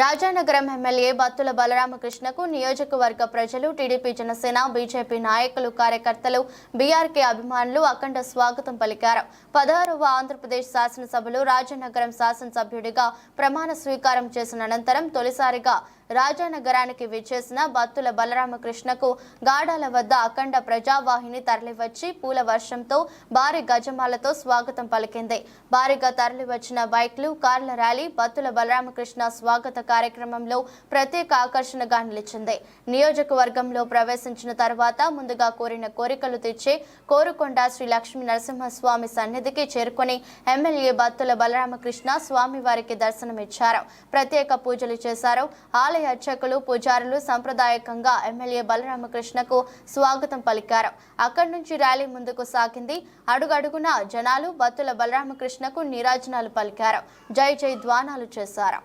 Rajanagaram MLA Battula బలరామకృష్ణకు నియోజకవర్గ ప్రజలు TDP Janasena BJP నాయకులు కార్యకర్తలు బీఆర్కే అభిమానులు అఖండ స్వాగతం పలికారు. పదహారవ ఆంధ్రప్రదేశ్ శాసనసభలో రాజానగరం శాసనసభ్యుడిగా ప్రమాణ స్వీకారం చేసిన అనంతరం తొలిసారిగా రాజానగరానికి విచ్చేసిన బత్తుల బలరామకృష్ణకు గాడాల వద్ద అఖండ ప్రజావాహిని తరలివచ్చి పూల వర్షంతో భారీ గజమాలతో స్వాగతం పలికింది. భారీగా తరలివచ్చిన బైక్లు కార్ల ర్యాలీ బత్తుల బలరామకృష్ణ స్వాగత కార్యక్రమంలో ప్రత్యేక ఆకర్షణగా నిలిచింది. నియోజకవర్గంలో ప్రవేశించిన తర్వాత ముందుగా కోరిన కోరికలు తెచ్చే కోరుకొండ శ్రీ లక్ష్మీ నరసింహస్వామి సన్నిధికి చేరుకుని ఎమ్మెల్యే బత్తుల బలరామకృష్ణ స్వామివారికి దర్శనమిచ్చారు. ప్రత్యేక పూజలు చేశారు. ఆలయ అర్చకులు పూజారులు సంప్రదాయకంగా ఎమ్మెల్యే బలరామకృష్ణకు స్వాగతం పలికారు. అక్కడి నుంచి ర్యాలీ ముందుకు సాగింది. అడుగడుగున జనాలు బత్తుల బలరామకృష్ణకు నీరాజనాలు పలికారు. జై జై ద్వానాలు చేశారు.